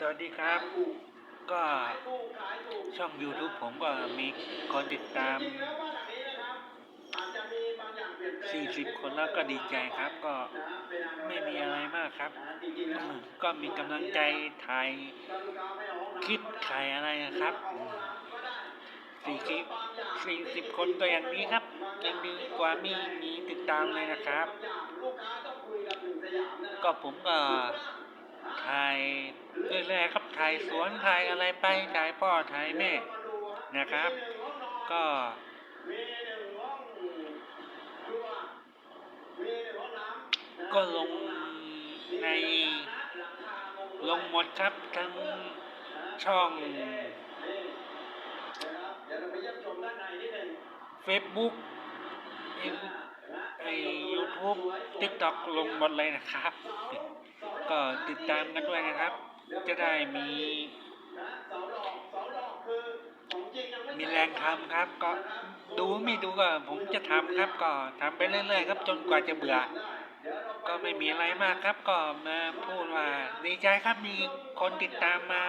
สวัสดีครับ ก็ช่อง YouTube ผมก็มีคนติดตาม 40 คนแล้วก็ดีใจครับ ก็ไม่มีอะไรมากครับ ก็มีกำลังใจถ่ายคลิปถ่ายอะไรนะครับสี่คลิปสี่สิบคนตัวอย่างนี้ครับยังดีกว่ามีมีติดตามเลยนะครับ ก็ผมก็ ถ่ายเรื่อยๆครับถ่ายสวนถ่ายอะไรไปถ่ายพ่อถ่ายแม่นะครับ ก็ก็ลงในลงหมดครับทั้งช่อง Facebook ไอ ยูทูบทิกตอกลงหมดเลยนะครับ ก็ติดตามกันด้วยนะครับ จะได้มี มีแรงทำครับ ก็ดูไม่ดูก็ผมจะทำครับ ก็ทำไปเรื่อยๆครับ จนกว่าจะเบื่อ ก็ไม่มีอะไรมากครับก็มาพูดว่าดีใจครับมีคนติดตามมา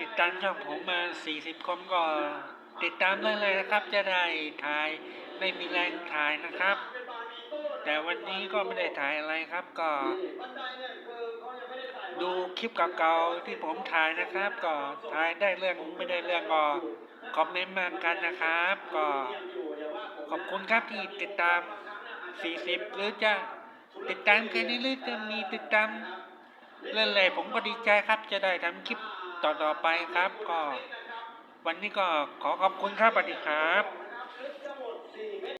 ติดตามช่องผมมา 40 คนก็ติดตามได้เลยนะครับ จะได้ถ่ายได้มีแรงถ่ายนะครับ แต่วันนี้ก็ไม่ได้ถ่ายอะไรครับก็ ดูคลิปเก่าๆที่ผมถ่ายนะครับ ก็ถ่ายได้เรื่องไม่ได้เรื่องก็คอมเมนต์มากันนะครับ ก็ขอบคุณครับที่ติดตาม 40 หรือจะติดตามแค่นี้หรือจะมีติดตามเรื่อยๆผมก็ดีใจครับ จะได้ทำคลิปต่อๆไปครับ ก็ วันนี้ก็ขอขอบคุณครับสวัสดีครับ